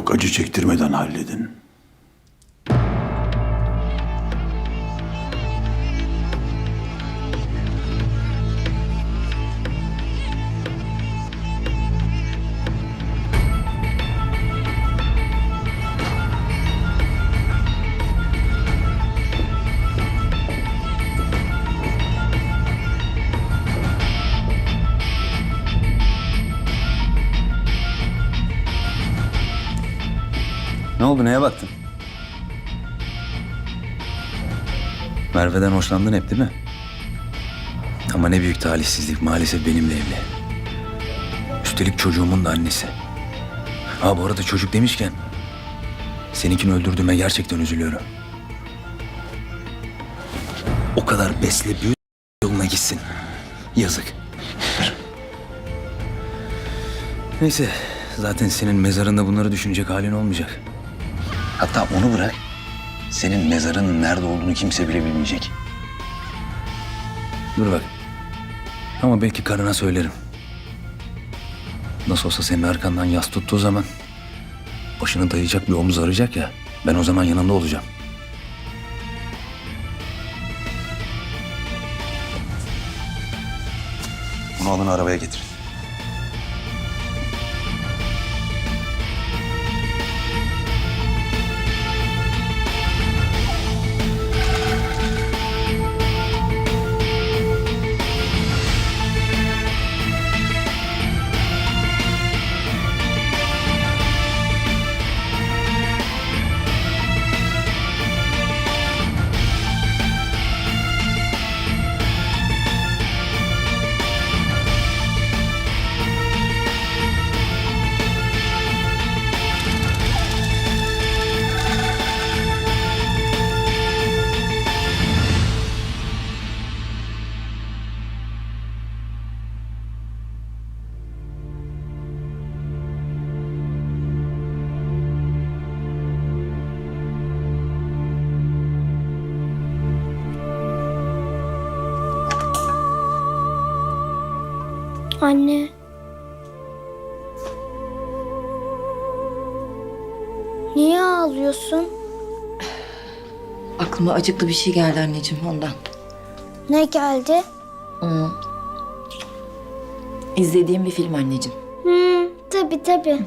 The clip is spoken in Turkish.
Çok acı çektirmeden halledin. Ne oldu neye baktın? Merve'den hoşlandın hep değil mi? Ama ne büyük talihsizlik maalesef benimle evli. Üstelik çocuğumun da annesi. Ha bu arada çocuk demişken seninkini öldürdüğüme gerçekten üzülüyorum. O kadar besle büyüt yoluna gitsin. Yazık. Neyse zaten senin mezarında bunları düşünecek halin olmayacak. Hatta onu bırak. Senin mezarın nerede olduğunu kimse bile bilmeyecek. Dur bak. Ama belki karına söylerim. Nasıl olsa senin arkandan yas tuttuğu zaman başını dayayacak bir omuz arayacak ya. Ben o zaman yanında olacağım. Bunu alın arabaya getirin. Anne. Niye ağlıyorsun? Aklıma acıklı bir şey geldi anneciğim ondan. Ne geldi? İzlediğim bir film anneciğim. Hmm, tabii tabii.